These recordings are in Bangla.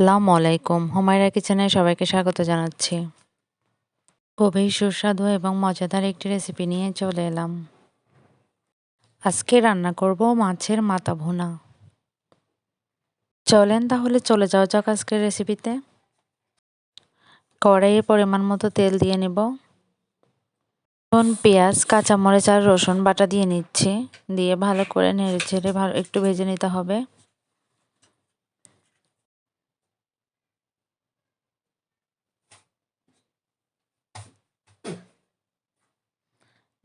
আসসালামু আলাইকুম। হুমায়রা কিচেনে সবাইকে স্বাগত জানাচ্ছি। খুবই সুস্বাদু এবং মজাদার একটি রেসিপি নিয়ে চলে এলাম। আজকে রান্না করব মাছের মাথা ভুনা। চলেন তাহলে চলে যাওয়া যাক আজকের রেসিপিতে কড়াইয়ে পরিমাণ মতো তেল দিয়ে নেব। এখন পেঁয়াজ, কাঁচামরিচ আর রসুন বাটা দিয়ে নিচ্ছি। দিয়ে ভালো করে নেড়ে ছেড়ে ভালো একটু ভেজে নিতে হবে।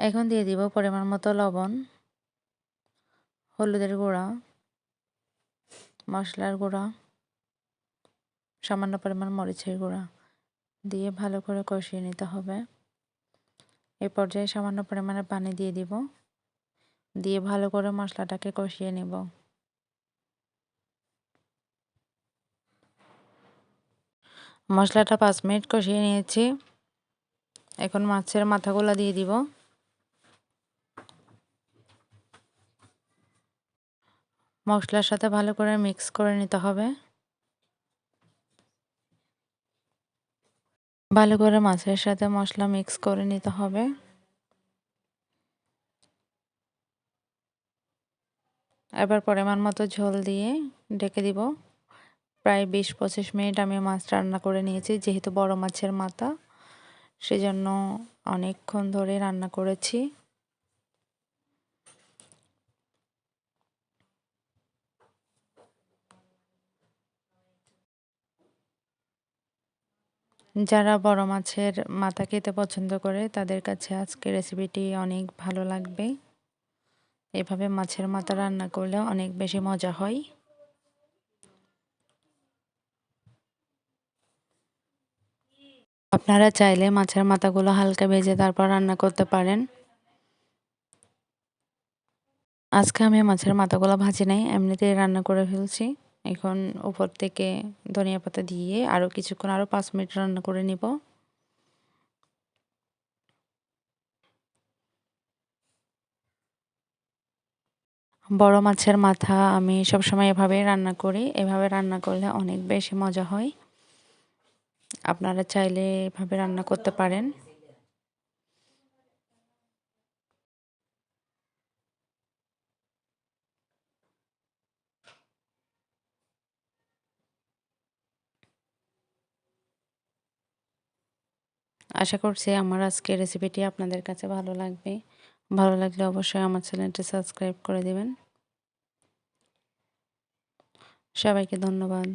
এখন দিয়ে দিব পরিমাণ মতো লবণ, হলুদের গুঁড়া, মশলার গুঁড়া, সামান্য পরিমাণ মরিচের গুঁড়া দিয়ে ভালো করে কষিয়ে নিতে হবে। এ পর্যায়ে সামান্য পরিমাণে পানি দিয়ে দিব, দিয়ে ভালো করে মশলাটাকে কষিয়ে নেব। মশলাটা পাঁচ মিনিট কষিয়ে নিয়েছি। এখন মাছের মাথাগুলো দিয়ে দিব। মশলার সাথে ভালো করে মিক্স করে নিতে হবে। ভালো করে মাছের সাথে মশলা মিক্স করে নিতে হবে। এবার পরিমাণ মতো ঝোল দিয়ে ডেকে দিব। প্রায় বিশ পঁচিশ মিনিট আমি মাছ রান্না করে নিয়েছি, যেহেতু বড় মাছের মাথা, সেজন্য অনেকক্ষণ ধরে রান্না করেছি। যারা বড় মাছের মাথা খেতে পছন্দ করে, তাদের কাছে আজকে রেসিপিটি অনেক ভালো লাগবে। এভাবে মাছের মাথা রান্না করলে অনেক বেশি মজা হয়। আপনারা চাইলে মাছের মাথাগুলো হালকা ভেজে তারপর রান্না করতে পারেন। আজকে আমি মাছের মাথাগুলো ভাজি নাই, এমনিতেই রান্না করে ফেলছি। এখন উপর থেকে ধনিয়া পাতা দিয়ে আরও কিছুক্ষণ আরও পাঁচ মিনিট রান্না করে নিব। বড় মাছের মাথা আমি সবসময় এভাবে রান্না করি। এভাবে রান্না করলে অনেক বেশি মজা হয়। আপনারা চাইলে এভাবে রান্না করতে পারেন। আশা করছি আমার আজকে রেসিপিটি আপনাদের কাছে ভালো লাগবে। ভালো লাগলে অবশ্যই আমার চ্যানেলটি সাবস্ক্রাইব করে দেবেন। সবাইকে ধন্যবাদ।